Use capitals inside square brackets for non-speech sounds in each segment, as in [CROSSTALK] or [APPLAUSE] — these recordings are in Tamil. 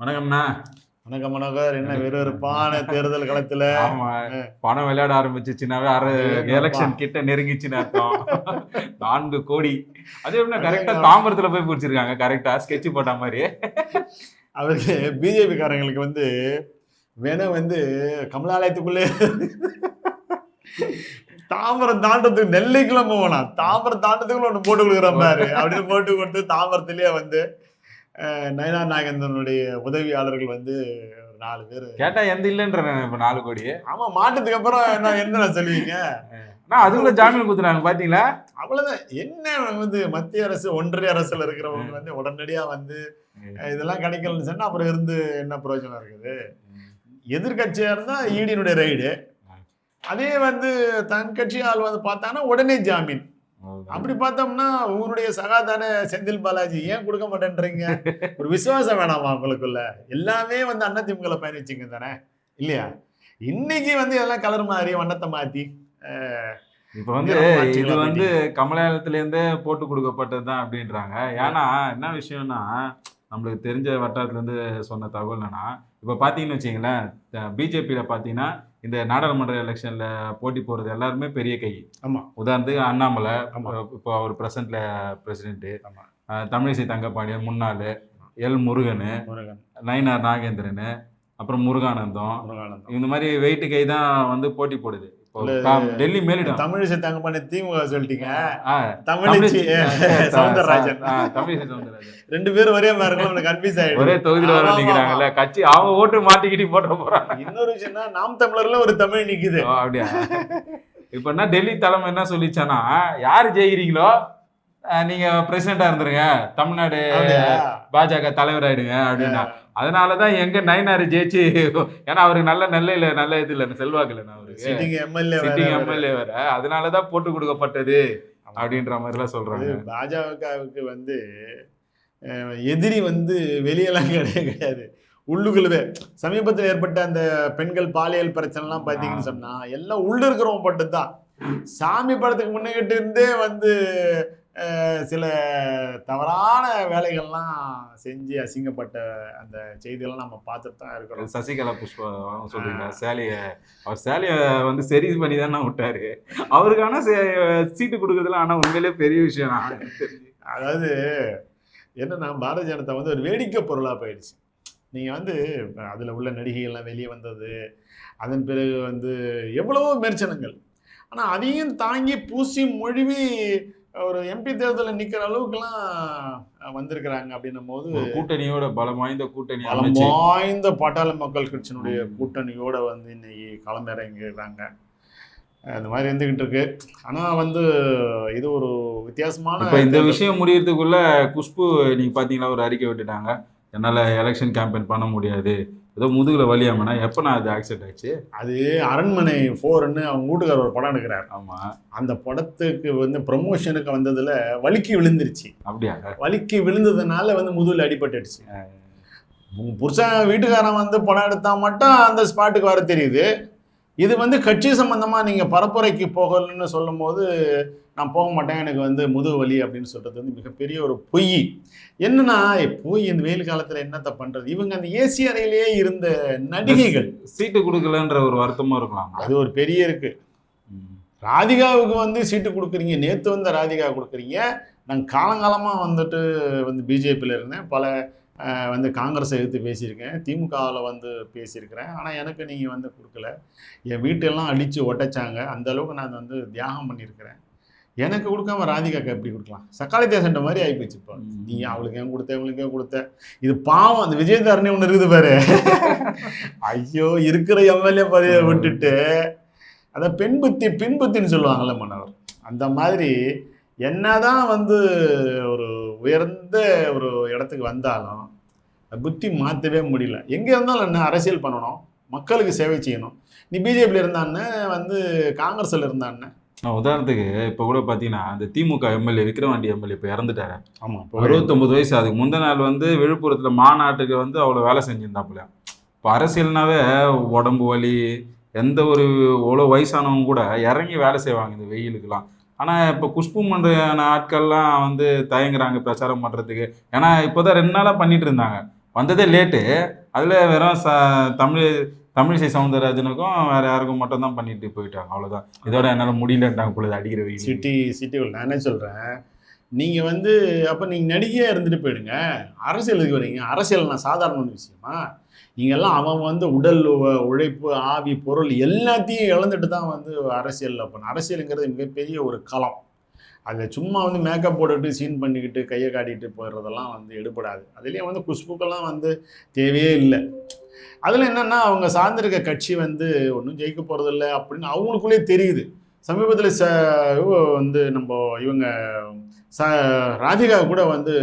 வணக்கம்ண்ணா. வணக்கம் மனோகர். என்ன விறுவிறுப்பான தேர்தல் களத்துல? பணம் விளையாட ஆரம்பிச்சிச்சுனாவே அரை எலெக்ஷன் கிட்ட நெருங்கிச்சுன்னு அர்த்தம். நான்கு கோடி. அது எப்படின்னா கரெக்டா தாம்பரத்துல போய் பிடிச்சிருக்காங்க கரெக்டா ஸ்கெட்ச் போட்ட மாதிரி. அவருக்கு பிஜேபி காரங்களுக்கு வந்து வேணா வந்து கமலாலயத்துக்குள்ளே. தாம்பரம் தாண்டத்துக்கு நெல்லைக்குள்ள போகணும் தாம்பரம் தாண்டத்துக்குள்ள ஒன்று போட்டு கொடுக்குற பாரு அப்படின்னு போட்டு கொடுத்து தாம்பரத்திலேயே வந்து நயனா நாகேந்திரனுடைய உதவியாளர்கள் வந்து நாலு பேர். கேட்டா எந்த இல்லைன்ற இப்ப நாலு கோடி ஆமா மாட்டதுக்கு அப்புறம் என்ன என்ன சொல்லுவீங்க? ஆனா அதுக்குள்ள ஜாமீன் கொடுத்துறாங்க பாத்தீங்களா? அவ்வளவுதான். என்ன வந்து மத்திய அரசு ஒன்றிய அரசுல இருக்கிறவங்க வந்து உடனடியா வந்து இதெல்லாம் கிடைக்கலன்னு சொன்னா அப்புறம் இருந்து என்ன பிரயோஜனம் இருக்குது? எதிர்கட்சியா இருந்தா ஈடியினுடைய ரைடு அதே வந்து தன் கட்சி ஆள் வந்து பார்த்தாங்கன்னா உடனே ஜாமீன். அப்படி பார்த்தோம்னா உங்களுடைய சகாதான செந்தில் பாலாஜி ஏன் கொடுக்க மாட்டேன்றீங்க? [LAUGHS] ஒரு விசுவாசம் வேணாமா உங்களுக்குள்ள? எல்லாமே வந்து அதிமுகல பயணிச்சிங்க தானே? இல்லையா? இன்னைக்கு வந்து இதெல்லாம் கலர் மாறி வண்ணத்தை மாத்தி இப்ப வந்து இது எல்லாம் வந்து கமலாலயத்துல இருந்தே போட்டு கொடுக்கப்பட்டதுதான் அப்படின்றாங்க. ஏன்னா என்ன விஷயம்னா நம்மளுக்கு தெரிஞ்ச வட்டாரத்துல இருந்து சொன்ன தகவல் என்னன்னா இப்ப பாத்தீங்கன்னு வச்சுங்களேன் பிஜேபியில பாத்தீங்கன்னா இந்த நாடாளுமன்ற எலெக்ஷன்ல போட்டி போறது எல்லாருமே பெரிய கை ஆமா. உதாரணத்துக்கு அண்ணாமலை. இப்போ அவர் பிரசன்ட்ல பிரசிடென்ட் ஆமா. தமிழிசை தங்கப்பாண்டியன் முன்னாள் எல் முருகன் முருகன் நயினார் நாகேந்திரன் அப்புறம் முருகானந்தம் முருகானந்தம் இந்த மாதிரி வெயிட்டு கை தான் வந்து போட்டி போடுது டெல்லி மேலிடம். தமிழிசை தங்க பண்ணி திமுக சொல்லிட்டீங்க. தமிழிசை- [LAUGHS] சவுந்தரராஜன். தமிழிசை சவுந்தரராஜன். ரெண்டு பேரும் ஒரே மாதிரி உனக்கு கன்ஃபியூஸ் ஆயிடும். ஒரே தொகுதியில வர நிக்கிறாங்கல்ல கட்சி அவங்க ஓட்டு மாட்டிக்கிட்டு போட்ட போறாங்க. இன்னொரு விஷயம்னா நாம் தமிழர்ல ஒரு தமிழ் நிக்குது. அப்படியா? இப்ப என்ன டெல்லி தலைமை என்ன சொல்லிச்சானா யார் ஜெயிக்கிறீங்களோ நீங்க பிரசிடண்டா இருந்துருங்க. தமிழ்நாடு? பாஜக தலைவர் ஆயிடுங்க அப்படின்னா அதனாலதான் எங்க நயினாரு ஜெயிச்சு ஏன்னா அவருக்கு நல்ல நெல்லையில நல்ல இது இல்ல செல்வாக்கு இல்லைண்ணா அவருக்கு. எம்எல்ஏ சிட்டிங் எம்எல்ஏ வேற அதனாலதான் போட்டு கொடுக்கப்பட்டது அப்படின்ற மாதிரி எல்லாம் சொல்றாங்க பாஜகவுக்கு வந்து எதிரி வந்து வெளியெல்லாம் கிடையாது கிடையாது. உள்ளுக்குள்ளவே. சமீபத்தில் ஏற்பட்ட அந்த பெண்கள் பாலியல் பிரச்சனைலாம் பார்த்தீங்கன்னு சொன்னா எல்லாம் உள்ள இருக்கிறவங்க பட்டு தான் சாமி படத்துக்கு முன்னுக்கிட்டு இருந்தே வந்து சில தவறான வேலைகள்லாம் செஞ்சு அசிங்கப்பட்ட அந்த செய்தியெல்லாம் நம்ம பார்த்துட்டு தான் இருக்கிறோம். சசிகலா புஷ்பா சொல்றீங்க சேலைய அவர் சேலைய வந்து சரி பண்ணி தானே விட்டாரு. அவருக்கான சே- சீட்டு கொடுக்கறதுல ஆனா உண்மையிலே பெரிய விஷயம். அதாவது என்னன்னா பாரதிய ஜனதா வந்து ஒரு வேடிக்கை பொருளாக போயிடுச்சு. நீங்கள் வந்து அதில் உள்ள நடிகைகள்லாம் வெளியே வந்தது அதன் பிறகு வந்து எவ்வளவோ விமர்சனங்கள் ஆனால் அதையும் தாங்கி பூசி மொழிவி ஒரு எம்பி தேர்தலில் நிற்கிற அளவுக்குலாம் வந்திருக்கிறாங்க அப்படின்னும் போது கூட்டணியோட பலம் வாய்ந்த கூட்டணி பலம் வாய்ந்த பாட்டாளி மக்கள் கட்சியினுடைய. கூட்டணியோட வந்து இன்னைக்கு களமிறங்கிறாங்க அந்த மாதிரி இருந்துகிட்டு இருக்கு ஆனா வந்து இது ஒரு வித்தியாசமான இப்ப இந்த. விஷயம் முடியறதுக்குள்ள குஷ்பு நீங்க பாத்தீங்களா ஒரு அறிக்கை விட்டுட்டாங்க என்னால எலெக்ஷன் கேம்பெயின் பண்ண முடியாது ஏதோ முதுகுல வலியாமனா எப்ப நான் அது ஆக்சிடென்ட் ஆச்சு? அது அரண்மனை ஃபோர்னு அவங்க வீட்டுக்காரர் ஒரு படம் எடுக்கிறார். ஆமா. அந்த படத்துக்கு வந்து ப்ரமோஷனுக்கு வந்ததுல வலிக்கு விழுந்துருச்சு. அப்படியா? வலிக்கு விழுந்ததுனால வந்து முதுகுல அடிபட்டுடுச்சு. புருஷன் வீட்டுக்காரன் வந்து படம் எடுத்தா மட்டும் அந்த ஸ்பாட்டுக்கு வர தெரியுது. இது வந்து கட்சி சம்பந்தமா நீங்க பரப்புரைக்கு போகலன்னு சொல்லும் போது நான் போக மாட்டேன் எனக்கு வந்து முதுகு வலி அப்படின்னு சொல்றது வந்து மிகப்பெரிய ஒரு பொய். என்னன்னா போய் இந்த வெயில் காலத்துல என்னத்த பண்றது? இவங்க அந்த ஏசி அறையிலேயே இருந்த நடிகைகள். சீட்டு கொடுக்கலன்ற ஒரு வருத்தமும் இருக்கலாம். அது ஒரு பெரிய இருக்கு. ராதிகாவுக்கு வந்து சீட்டு கொடுக்குறீங்க நேற்று வந்த ராதிகா கொடுக்குறீங்க. நான் காலங்காலமாக வந்துட்டு வந்து பிஜேபியில் இருந்தேன். பல வந்து காங்கிரஸை எதிர்த்து பேசியிருக்கேன். திமுகவில் வந்து பேசியிருக்கிறேன். ஆனால் எனக்கு நீங்கள் வந்து கொடுக்கல. என் வீட்டெல்லாம் அடித்து ஒட்டச்சாங்க. அந்த அளவுக்கு நான் வந்து தியாகம் பண்ணியிருக்கிறேன். எனக்கு கொடுக்காம ராதிகாக்கு எப்படி கொடுக்கலாம்? சக்காளி தேசன்ற மாதிரி ஆகிப்போச்சு இப்போ. நீ அவளுக்கு ஏன் கொடுத்த இவளுக்கு ஏன் கொடுத்த? இது பாவம். அந்த விஜயதாரணி ஒன்று இருக்குது பாரு. ஐயோ இருக்கிற எம்எல்ஏ பதவியை விட்டுட்டு அத பெண் புத்தி பின் புத்தின்னு சொல்லுவாங்கல்ல மன்னவர். அந்த மாதிரி என்னதான் வந்து ஒரு உயர்ந்த ஒரு இடத்துக்கு வந்தாலும் அந்த புத்தி மாற்றவே முடியல. எங்கே இருந்தாலும் என்ன அரசியல் பண்ணணும். மக்களுக்கு சேவை செய்யணும். நீ பிஜேபியில் இருந்தான்னு வந்து காங்கிரஸில் இருந்தான்னு உதாரணத்துக்கு இப்போ கூட பார்த்தீங்கன்னா இந்த திமுக எம்எல்ஏ விக்ரவாண்டி எம்எல்ஏ இப்போ இறந்துட்டாரு. ஆமாம் அறுபத்தொம்பது வயசு. அதுக்கு முந்தின நாள் வந்து விழுப்புரத்தில் மாநாட்டுக்கு வந்து அவ்வளோ வேலை செஞ்சிருந்தாப்புல. இப்போ அரசியல்னாவே உடம்பு வலி எந்த ஒரு எவ்வளோ வயசானவங்க கூட இறங்கி வேலை செய்வாங்க இந்த வெயிலுக்கெல்லாம். ஆனால் இப்போ குஷ்பு மன்ற ஆட்கள்லாம் வந்து தயங்குறாங்க பிரச்சாரம் பண்ணுறதுக்கு ஏன்னா இப்போ தான் ரெண்டு நாளாக பண்ணிட்டு இருந்தாங்க. வந்ததே லேட்டு. அதில் வெறும் ச தமிழ் தமிழிசை சவுந்தரராஜனுக்கும் வேற யாருக்கும் மட்டும் தான் பண்ணிட்டு போயிட்டாங்க. அவ்வளோதான் இதோட என்னால் முடியலன்ட்டாங்க பொழுது அடிக்கிற சிட்டி சிட்டி நான் என்ன சொல்கிறேன் நீங்கள் வந்து அப்போ நீங்கள் நடிகையாக இருந்துட்டு போயிடுங்க. அரசியலுக்கு வரீங்க அரசியல் நான் சாதாரண விஷயமா? நீங்கள்லாம் அவன் வந்து உடல் உழைப்பு ஆவி பொருள் எல்லாத்தையும் இழந்துட்டு தான் வந்து அரசியலில் பண்ண அரசியலுங்கிறது மிகப்பெரிய ஒரு களம். அதில் சும்மா வந்து மேக்கப் போட்டுட்டு சீன் பண்ணிக்கிட்டு கையை காட்டிட்டு போயிடுறதெல்லாம் வந்து எடுபடாது. அதுலேயும் வந்து குஷ்புக்கெல்லாம் வந்து தேவையே இல்லை. அதில் என்னென்னா அவங்க சார்ந்திருக்க கட்சி வந்து ஒன்றும் ஜெயிக்க போகிறதில்ல அப்படின்னு அவங்களுக்குள்ளே தெரியுது. சமீபத்தில் ச வந்து நம்ம இவங்க ச ராதிகா கூட வந்து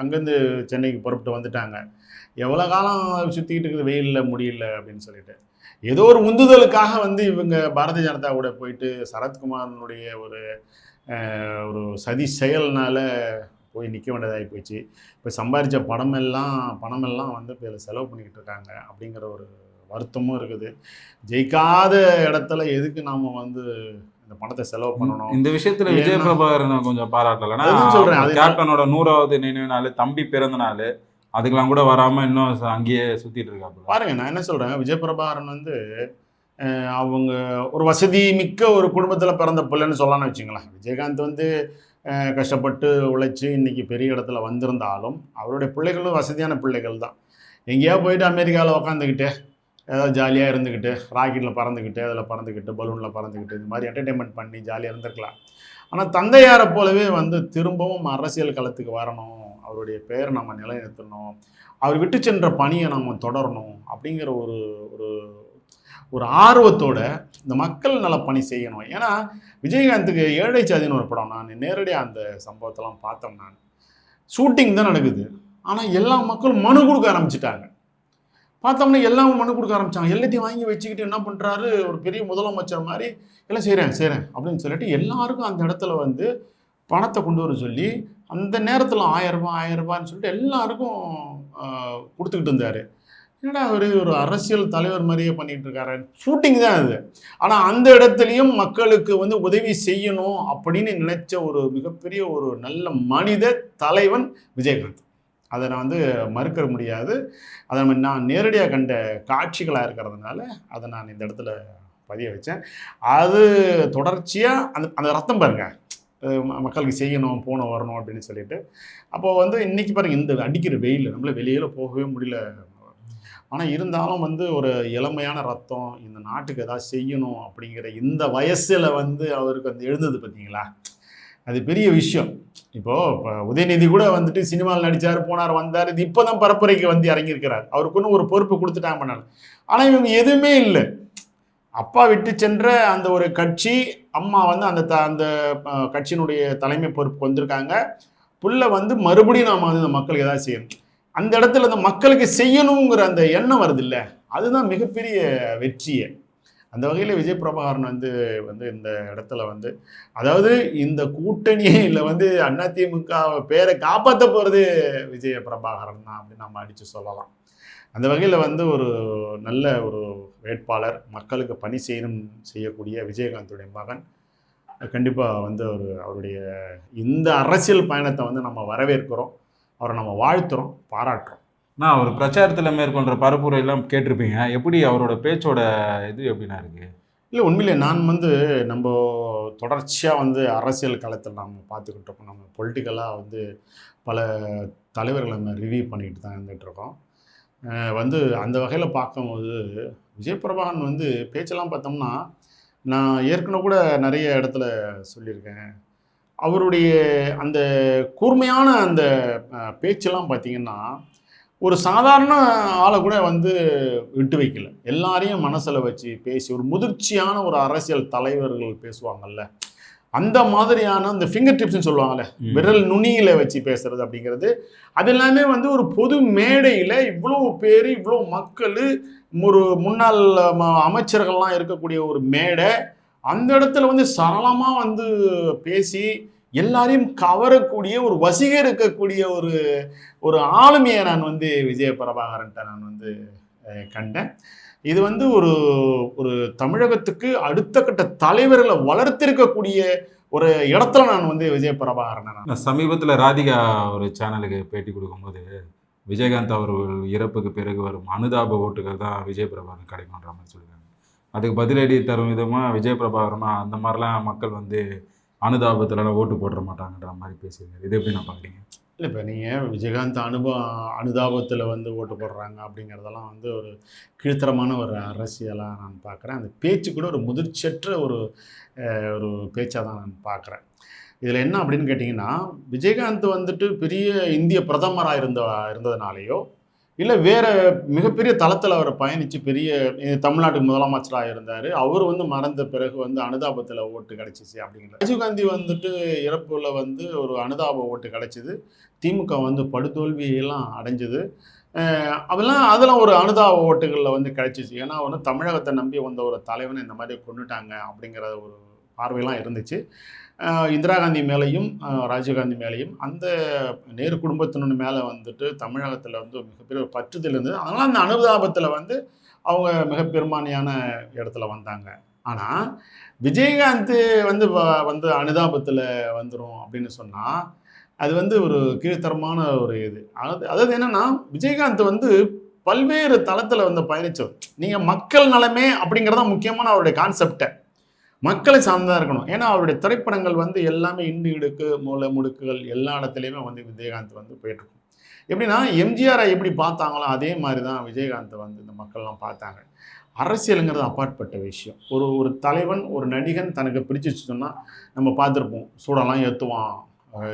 அங்கேருந்து சென்னைக்கு புறப்பட்டு வந்துட்டாங்க. எவ்வளோ காலம் சுற்றிக்கிட்டு இருக்குது வெயிலில் முடியல அப்படின்னு சொல்லிட்டு. ஏதோ ஒரு உந்துதலுக்காக வந்து இவங்க பாரதிய ஜனதா கூட போயிட்டு சரத்குமாரனுடைய ஒரு ஒரு சதி செயல்னால போய் நிற்க வேண்டியதாகி போச்சு. இப்போ சம்பாரித்த படமெல்லாம் பணமெல்லாம் வந்து இப்போ இதில் செலவு பண்ணிக்கிட்டு இருக்காங்க அப்படிங்கிற ஒரு வருத்தமும் இருக்குது. ஜெயிக்காத இடத்துல எதுக்கு நாம் வந்து இந்த பணத்தை செலவு பண்ணணும். இந்த விஷயத்துல விஜய பிரபாகரனை கொஞ்சம் அதுதான் சொல்றேன், கேப்டனோட நூறாவது நினைவு நாள் தம்பி பிறந்த நாள் அதுக்கெல்லாம் கூட வராம இன்னும் அங்கேயே சுத்திட்டு இருக்காப்புல. பாருங்க நான் என்ன சொல்றேன் விஜயபிரபாகரன் வந்து அஹ், அவங்க ஒரு வசதி மிக்க ஒரு குடும்பத்தில் பிறந்த பிள்ளைன்னு சொல்லலாம்னு வச்சுங்களேன். விஜயகாந்த் வந்து கஷ்டப்பட்டு உழைச்சி இன்னைக்கு பெரிய இடத்துல வந்திருந்தாலும் அவருடைய பிள்ளைகளும் வசதியான பிள்ளைகள் தான். எங்கேயா போயிட்டு அமெரிக்காவில் உக்காந்துக்கிட்டு ஏதாவது ஜாலியாக இருந்துக்கிட்டு ராக்கெட்டில் பறந்துக்கிட்டு அதில் பறந்துக்கிட்டு பலூனில் பறந்துக்கிட்டு இந்த மாதிரி என்டர்டெயின்மெண்ட் பண்ணி ஜாலியாக இருந்திருக்கலாம். ஆனால் தந்தையாரை போலவே வந்து திரும்பவும் அரசியல் களத்துக்கு வரணும் அவருடைய பெயரை நம்ம நிலைநிறுத்தணும் அவர் விட்டு சென்ற பணியை நம்ம தொடரணும் அப்படிங்கிற ஒரு ஒரு ஒரு ஆர்வத்தோட இந்த மக்கள் நல பணி செய்யணும். ஏன்னா விஜயகாந்துக்கு ஏழை சாதின்னு ஒரு படம் நான் நேரடியாக அந்த சம்பவத்தெல்லாம் பார்த்தேன் நான். ஷூட்டிங் தான் நடக்குது. ஆனால் எல்லா மக்களும் மனு கொடுக்க ஆரம்பிச்சிட்டாங்க. பார்த்தோம்னா எல்லாம் மனு கொடுக்க ஆரம்பிச்சாங்க. எல்லாத்தையும் வாங்கி வச்சுக்கிட்டு என்ன பண்ணுறாரு ஒரு பெரிய முதலமைச்சர் மாதிரி எல்லாம் செய்கிறேன் செய்கிறேன் அப்படின்னு சொல்லிட்டு எல்லாருக்கும் அந்த இடத்துல வந்து பணத்தை கொண்டு வர சொல்லி அந்த நேரத்தில் ஆயிரரூபா ஆயிரரூபான்னு சொல்லிட்டு எல்லாருக்கும் கொடுத்துக்கிட்டு இருந்தார். என்னடா அவர் ஒரு அரசியல் தலைவர் மாதிரியே பண்ணிகிட்டு இருக்காரு. ஷூட்டிங் தான் அது. ஆனால் அந்த இடத்துலையும் மக்களுக்கு வந்து உதவி செய்யணும் அப்படின்னு நினைச்ச ஒரு மிகப்பெரிய ஒரு நல்ல மனித தலைவன் விஜயகாந்த். அதை நான் வந்து மறுக்க முடியாது. அதை நம்ம நான் நேரடியாக கண்ட காட்சிகளாக இருக்கிறதுனால அதை நான் இந்த இடத்துல பதிய வச்சேன். அது தொடர்ச்சியாக அந்த அந்த ரத்தம் பாருங்கள் மக்களுக்கு செய்யணும் போகணும் வரணும் அப்படின்னு சொல்லிட்டு. அப்போது வந்து இன்றைக்கி பாருங்கள் இந்த அடிக்கிற வெயில் நம்மள வெளியில் போகவே முடியல. ஆனால் இருந்தாலும் வந்து ஒரு இளமையான ரத்தம் இந்த நாட்டுக்கு ஏதாவது செய்யணும் அப்படிங்கிற இந்த வயசில் வந்து அவருக்கு வந்து எழுந்தது பார்த்தீங்களா அது பெரிய விஷயம். இப்போது இப்போ உதயநிதி கூட வந்துட்டு சினிமாவில் நடித்தார் போனார் வந்தார். இது இப்போ தான் பரப்புரைக்கு வந்து இறங்கியிருக்கிறார். அவருக்குன்னு ஒரு பொறுப்பு கொடுத்துட்டாங்க பண்ணாங்க ஆனால் இவங்க எதுவுமே இல்லை. அப்பா விட்டு சென்ற அந்த ஒரு கட்சி அம்மா வந்து அந்த த அந்த கட்சியினுடைய தலைமை பொறுப்பு வந்திருக்காங்க. புள்ள வந்து மறுபடியும் நாம் வந்து இந்த மக்களுக்கு ஏதாவது செய்யணும். அந்த இடத்துல இந்த மக்களுக்கு செய்யணுங்கிற அந்த எண்ணம் வருது இல்லை? அதுதான் மிகப்பெரிய வெற்றியை. அந்த வகையில் விஜய் பிரபாகரன் வந்து வந்து இந்த இடத்துல வந்து அதாவது இந்த கூட்டணியே இல்லை வந்து அதிமுக பேரை காப்பாற்ற போகிறது விஜய பிரபாகரன் தான் அப்படின்னு நம்ம அடித்து சொல்லலாம். அந்த வகையில் வந்து ஒரு நல்ல ஒரு வேட்பாளர் மக்களுக்கு பணி செய்யணும் செய்யக்கூடிய விஜயகாந்துடைய மகன் கண்டிப்பாக வந்து ஒரு அவருடைய இந்த அரசியல் பயணத்தை வந்து நம்ம வரவேற்கிறோம். அவரை நம்ம வாழ்த்துறோம் பாராட்டுறோம். நான் ஒரு பிரச்சாரத்தில் மேற்கொண்ட பரப்புரையெல்லாம் கேட்டிருப்பீங்க. எப்படி அவரோட பேச்சோட இது எப்படின்னா இருக்கு? இல்லை உண்மையிலே நான் வந்து நம்ம தொடர்ச்சியாக வந்து அரசியல் களத்தில் நாம் பார்த்துக்கிட்டு இருக்கோம். நம்ம பொலிட்டிக்கலாக வந்து பல தலைவர்களை நம்ம ரிவ்யூ பண்ணிக்கிட்டு தான் இருந்துகிட்டு இருக்கோம். வந்து அந்த வகையில் பார்க்கும்போது விஜயபிரபாகன் வந்து பேச்செல்லாம் பார்த்தோம்னா நான் ஏற்கனவே கூட நிறைய இடத்துல சொல்லியிருக்கேன். அவருடைய அந்த கூர்மையான அந்த பேச்செல்லாம் பார்த்தீங்கன்னா ஒரு சாதாரண ஆளை கூட வந்து விட்டு வைக்கல எல்லாரையும் மனசில் வச்சு பேசி ஒரு முதிர்ச்சியான ஒரு அரசியல் தலைவர்கள் பேசுவாங்கல்ல அந்த மாதிரியான அந்த ஃபிங்கர் டிப்ஸ்னு சொல்லுவாங்கல்ல. விரல் நுனியில வச்சு பேசுறது அப்படிங்கிறது அது எல்லாமே வந்து ஒரு பொது மேடையில இவ்வளவு பேர் இவ்வளவு மக்கள் ஒரு முன்னாள் அமைச்சர்கள்லாம் இருக்கக்கூடிய ஒரு மேடை அந்த இடத்துல வந்து சரளமா வந்து பேசி எல்லாரையும் கவரக்கூடிய ஒரு வசீகரிக்கக்கூடிய ஒரு ஒரு ஆளுமையை நான் வந்து விஜய பிரபாகரன்ட்ட நான் வந்து கண்டேன். இது வந்து ஒரு ஒரு தமிழகத்துக்கு அடுத்த கட்ட தலைவர்களை வளர்த்திருக்கக்கூடிய ஒரு இடத்துல நான் வந்து விஜய பிரபாகரன் சமீபத்தில் ராதிகா ஒரு சேனலுக்கு பேட்டி கொடுக்கும்போது விஜயகாந்த் அவர்கள் இறப்புக்கு பிறகு வரும் அனுதாப ஓட்டுகள் தான் விஜய் பிரபாகரன் கிடைக்கும்ன்ற மாதிரி சொல்லியிருக்காங்க. அதுக்கு பதிலடி தரும் விதமாக விஜய் பிரபாகரனா அந்த மாதிரிலாம் மக்கள் வந்து அனுதாபத்தில் ஓட்டு போட்டுற மாட்டாங்கன்ற மாதிரி பேசியிருக்காரு. இது எப்படி நான் பார்க்குறீங்க? இல்லை இப்போ நீங்கள் விஜயகாந்த் அனுபவ அனுதாபத்தில் வந்து ஓட்டு போடுறாங்க அப்படிங்கிறதெல்லாம் வந்து ஒரு கீழ்த்தரமான ஒரு அரசியலாக நான் பார்க்குறேன். அந்த பேச்சு கூட ஒரு முதிர்ச்சியற்ற ஒரு ஒரு பேச்சாக தான் நான் பார்க்குறேன். இதில் என்ன அப்படின்னு கேட்டிங்கன்னா விஜயகாந்த் வந்துட்டு பெரிய இந்திய பிரதமராக இருந்த இருந்ததுனாலேயோ இல்லை வேறு மிகப்பெரிய தளத்தில் அவர் பயணித்து பெரிய தமிழ்நாட்டுக்கு முதலமைச்சராக இருந்தார். அவர் வந்து மறந்த பிறகு வந்து அனுதாபத்தில் ஓட்டு கிடைச்சிச்சு அப்படிங்கிற ராஜீவ்காந்தி வந்துட்டு இறப்புல வந்து ஒரு அனுதாப ஓட்டு கிடச்சிது. திமுக வந்து படுதோல்வியெல்லாம் அடைஞ்சது. அதெல்லாம் அதெல்லாம் ஒரு அனுதாப ஓட்டுகளில் வந்து கிடைச்சிச்சு. ஏன்னா வந்து தமிழகத்தை நம்பி வந்த ஒரு தலைவனை இந்த மாதிரி கொண்டுட்டாங்க அப்படிங்கிற ஒரு பார்வையெல்லாம் இருந்துச்சு. இந்திரா காந்தி மேலேயும் ராஜீவ்காந்தி மேலேயும் அந்த நேரு குடும்பத்தினர் மேலே வந்துட்டு தமிழகத்தில் வந்து மிகப்பெரிய ஒரு பற்றுதல் இருந்தது. அதனால் அந்த அனுதாபத்தில் வந்து அவங்க மிக பெரும்பான்மையான இடத்துல வந்தாங்க. ஆனால் விஜயகாந்த் வந்து வந்து அனுதாபத்தில் வந்துடும் அப்படின்னு சொன்னால் அது வந்து ஒரு கீழ்த்தரமான ஒரு இது. அதாவது அதாவது என்னன்னா விஜயகாந்த் வந்து பல்வேறு தளத்தில் வந்து பயணித்தவர் நீங்கள் மக்கள் நலமே அப்படிங்கிறதான் முக்கியமான அவருடைய கான்செப்டை மக்களை சார்ந்ததாக இருக்கணும். ஏன்னா அவருடைய திரைப்படங்கள் வந்து எல்லாமே இண்டு இடுக்கு மூளை முடுக்குகள் எல்லா இடத்துலையுமே வந்து விஜயகாந்த் வந்து போயிட்டுருக்கும். எப்படின்னா எம்ஜிஆரை எப்படி பார்த்தாங்களோ அதே மாதிரி தான் விஜயகாந்தை வந்து இந்த மக்கள்லாம் பார்த்தாங்க. அரசியலுங்கிறது அப்பாற்பட்ட விஷயம். ஒரு ஒரு தலைவன் ஒரு நடிகன் தனக்கு பிடிச்சி சொன்னால் நம்ம பார்த்துருப்போம். சூடெல்லாம் ஏற்றுவான்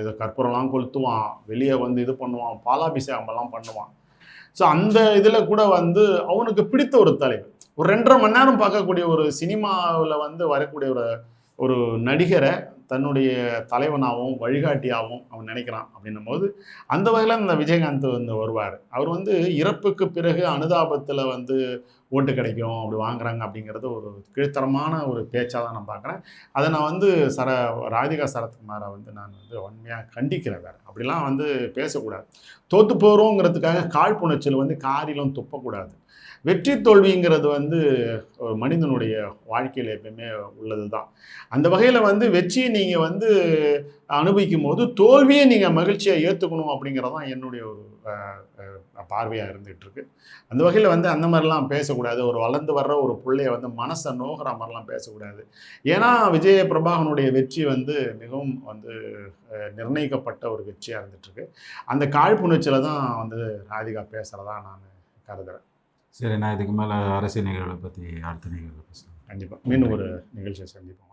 இதை கற்பூரம்லாம் கொளுத்துவான் வெளியே வந்து இது பண்ணுவான் பாலாபிஷேகம்லாம் பண்ணுவான். ஸோ அந்த இதில் கூட வந்து அவனுக்கு பிடித்த ஒரு தலைவர் ஒரு ரெண்டரை மணி நேரம் பார்க்கக்கூடிய ஒரு சினிமாவில் வந்து வரக்கூடிய ஒரு ஒரு நடிகரை தன்னுடைய தலைவனாகவும் வழிகாட்டியாகவும் அவன் நினைக்கிறான் அப்படின்னும் போது அந்த வகையில் இந்த விஜயகாந்த் வந்து வருவார். அவர் வந்து இறப்புக்கு பிறகு அனுதாபத்தில் வந்து ஓட்டு கிடைக்கும் அப்படி வாங்குறாங்க அப்படிங்கிறது ஒரு கீழ்த்தரமான ஒரு பேச்சாக தான் நான் பார்க்குறேன். அதை நான் வந்து சர ராதிகா சரத்குமாரை வந்து நான் வந்து வன்மையாக கண்டிக்கிறேன் வேறு. அப்படிலாம் வந்து பேசக்கூடாது. தோற்று போகிறோங்கிறதுக்காக காழ்ப்புணர்ச்சியில் வந்து காரிலும் துப்பக்கூடாது. வெற்றி தோல்விங்கிறது வந்து ஒரு மனிதனுடைய வாழ்க்கையில் எப்பயுமே உள்ளது தான் அந்த வகையில் வந்து வெற்றியை நீங்கள் வந்து அனுபவிக்கும் போது தோல்வியை நீங்கள் மகிழ்ச்சியாக ஏற்றுக்கணும் அப்படிங்கிறது தான் என்னுடைய ஒரு பார்வையாக இருந்துகிட்ருக்கு அந்த வகையில் வந்து அந்த மாதிரிலாம் பேசக்கூடாது. ஒரு வளர்ந்து வர்ற ஒரு பிள்ளைய வந்து மனசை நோகிற மாதிரிலாம் பேசக்கூடாது. ஏன்னா விஜய பிரபாகனுடைய வெற்றி வந்து மிகவும் வந்து நிர்ணயிக்கப்பட்ட ஒரு வெற்றியாக இருந்துகிட்ருக்கு அந்த காழ்ப்புணர்ச்சியில் தான் வந்து ராதிகா பேசுகிறதா நான் கருதுகிறேன் சரி நான் இதுக்கு மேலே அரசியல் நிகழ்வுகளை பற்றி அடுத்த நிகழ்வுகளை பேசுகிறேன் கண்டிப்பாக மீண்டும் ஒரு நிகழ்ச்சியை சந்திப்போம்.